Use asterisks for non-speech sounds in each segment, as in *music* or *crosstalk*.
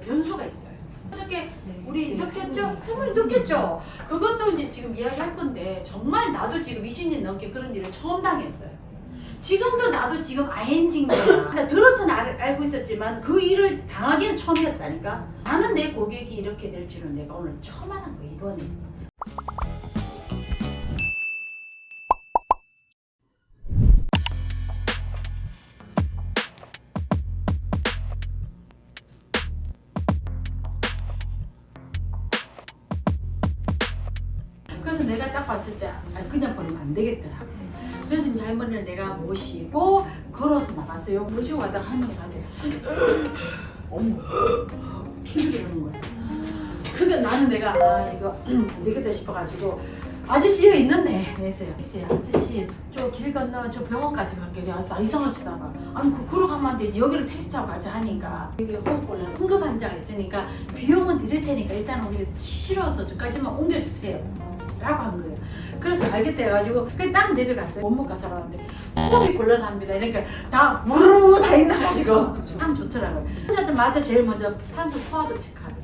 변수가 있어요. 어저께 네. 우리 네. 느꼈죠? 할머니 느꼈죠? 그것도 이제 지금 이야기할 건데 정말 나도 지금 20년 넘게 그런 일을 처음 당했어요. 지금도 나도 지금 ING인 거야. 그러니까 들어서는 알, 알고 있었지만 그 일을 당하기는 처음이었다니까. 나는 내 고객이 이렇게 될 줄은 내가 오늘 처음 알은 거야, 이번에. 딱 봤을 때 아, 그냥 버리면 안 되겠더라. 그래서 이제 할머니를 내가 모시고 걸어서 나갔어요. 모시고 가다가 할머니 가는데 *gasps* 어머 이러는 거야. 그게 나는 내가 아 이거 안 되겠다 싶어가지고 아저씨 여기 있는데 그래서요. 그래서 아저씨 저 길 건너 저 병원까지 갈게. 내가 나 이상한 치다가 아니 그 그러 가면 안 되지 여기를 택시 타고 가자 하니까 여기 호흡곤란 응급 환자가 있으니까 비용은 드릴 테니까 일단 우리 치료서 저까지만 옮겨주세요. 라고 한 거예요. 그래서 알겠다 해가지고 그냥 딱 내려갔어요. 원목 가서 하는데 호흡이 곤란합니다. 그러니까 다 무르르 다 있나가지고 참 좋더라고요. 환자들 맞아 제일 먼저 산소 포화도 체크하더라고요.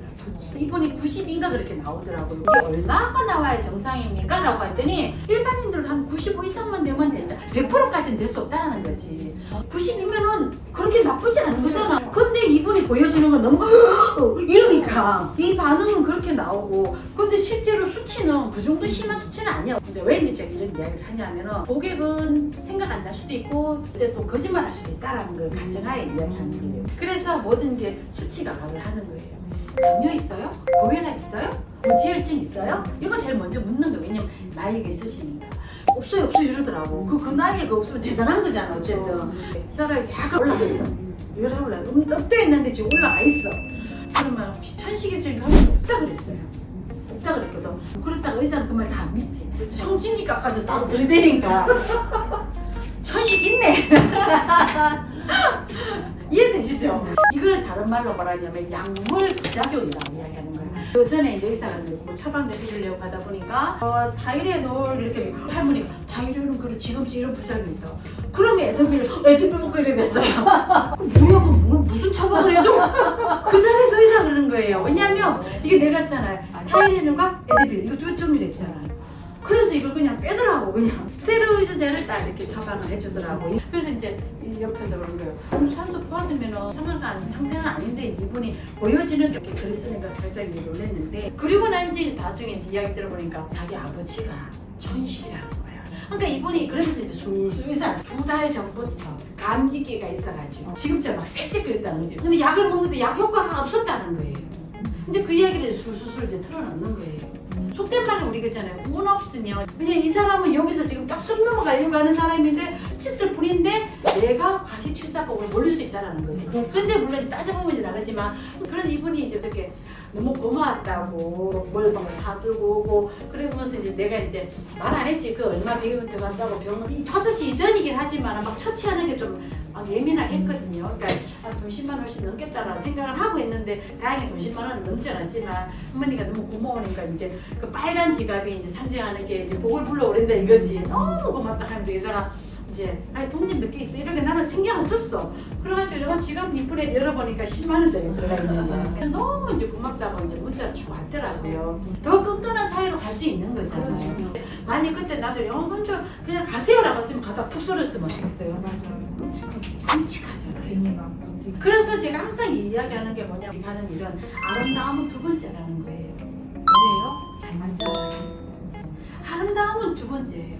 이분이 90인가 그렇게 나오더라고요. 이게 얼마가 나와야 정상입니까? 라고 했더니 일반인들 한 95 이상만 되면 된다. 100%까지는 될 수 없다는 거지. 90이면은 그렇게 나쁘지 않은 거잖아. 보여지는 건 너무 *gasps* 이러니까 이 반응은 그렇게 나오고 근데 실제로 수치는 그 정도 심한 수치는 아니야. 근데 왜 이제 제가 이런 이야기를 하냐면은 고객은 생각 안 날 수도 있고 근데 또 거짓말 할 수도 있다라는 걸 가정하에 이야기하는 거예요. 그래서 모든 게 수치가 말을 하는 거예요. 당뇨 있어요? 고혈압 있어요? 고지혈증 있어요? 이거 제일 먼저 묻는 거예요. 왜냐면 나이가 있으시니까. 없어요, 없어요 이러더라고. 그, 그 나이에 그 없으면 대단한 거잖아, 어쨌든. 혈압이 약간 올라갔어. 혈압 올라 음, 떡대 있는데 지금 올라가 있어. 그러면 혹시 천식 있으니까 하면 없다 그랬어요. 없다 그랬거든. 그랬다가 의사는 그 말 다 안 믿지. 청진기 깎아줘 나도 들이대니까. *laughs* 천식 있네. *laughs* 이해되시죠? 이걸 다른 말로 말하자면 약물 부작용이라고 이야기하는 거예요. 그 전에 이제 의사가 뭐 처방 좀 해주려고 하다 보니까 어, 타이레놀 이렇게 할머니가 타이레놀은 그래 지금 이런 부작용이 있다. 그러면 애드빌 애드빌 먹고 이래 됐어요. *laughs* 뭐야 뭐, 무슨 처방을 해줘? 그 자리에서 의사 그러는 거예요. 왜냐하면 이게 내가 했잖아요. 타이레놀과 애드빌 이거 두 점이랬잖아요. 그래서 이걸 그냥 빼더라고. 그냥 스테로이드제를 딱 이렇게 처방을 해주더라고 그래서 이제 이 옆에서 그런 거예요 산소 포함되면 생각하는 상태는 아닌데 이분이 보여지는 게 이렇게 그랬으니까 살짝 놀랐는데 그리고 난 이제 나중에 이제 이야기 들어보니까 자기 아버지가 천식이라는 거야 그러니까 이분이 그러면서 이제 술술 의사 두달 전부터 감기기가 있어가지고 지금처럼 막 쌕쌕거렸다는 거지. 근데 약을 먹는데 약 효과가 없었다는 거예요. 이제 그 이야기를 술술술 이제 털어놓는 거예요 속된 말로 우리가 있잖아요. 운 없으면 그냥 이 사람은 여기서 지금 딱쑥 넘어가려고 하는 사람인데 수치쓸 뿐인데 내가 과시칠사법을 몰릴 수 있다는 거지. 근데 물론 따져보면 다르지만 그런 이분이 이제 저렇게 너무 고마웠다고 뭘 막 사들고 오고 그러면서 이제 내가 이제 말 안 했지 그 얼마 비용이 들어간다고 병원 이 5시 이전이긴 하지만 막 처치하는 게좀 예민하게 했거든요. 그러니까 한 10만 원씩 넘겠다라는 생각을 하고 있는데 다행히 돈 10만 원은 넘지 않았지만 어머니가 너무 고마우니까 이제 그 빨간 지갑이 이제 상징하는 게 이제 복을 불러오른다 이거지. 너무 고맙다 하면서 이러다가 이제 아니 돈이 몇 개 있어 이렇게 나는 신경 안 썼어. 그래가지고 이런 지갑 밑분에 열어보니까 10만 원짜리 들어가 있는 거야. *laughs* 너무 이제 고맙다고 이제 문자를 주고 왔더라고요. 더 끈끈한 사이로 갈 수 있는 거잖아요. 만약 그때 나도 영 먼저 그냥 가세요라고 했으면 가다 푹 썰었으면 어떡했어요. 맞아요. 끔찍하잖아요. 괜히 막 그래서 제가 항상 이야기하는 게 뭐냐면 하는 일은 아름다움은 두 번째라는 거예요. 두 번째예요.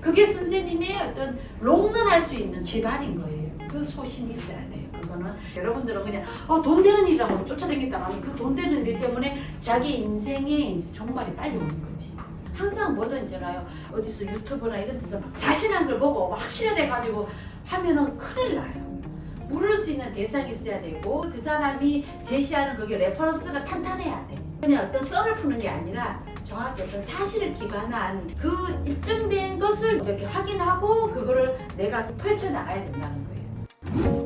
그게 선생님의 어떤 롱런할 수 있는 기반인 거예요. 그 소신이 있어야 돼요. 그거는 여러분들은 그냥 어, 돈 되는 일이라고 쫓아다닌다 하면 그 돈 되는 일 때문에 자기 인생에 이제 종말이 빨리 오는 거지. 항상 뭐든 있잖아요. 어디서 유튜브나 이런 데서 막 자신한 걸 보고 막 확실해 가지고 하면은 큰일 나요. 물을 수 있는 대상이 있어야 되고 그 사람이 제시하는 그게 레퍼런스가 탄탄해야 돼. 그냥 어떤 썰을 푸는 게 아니라 정확히 어떤 사실을 기반한 그 입증된 것을 이렇게 확인하고 그거를 내가 펼쳐나가야 된다는 거예요.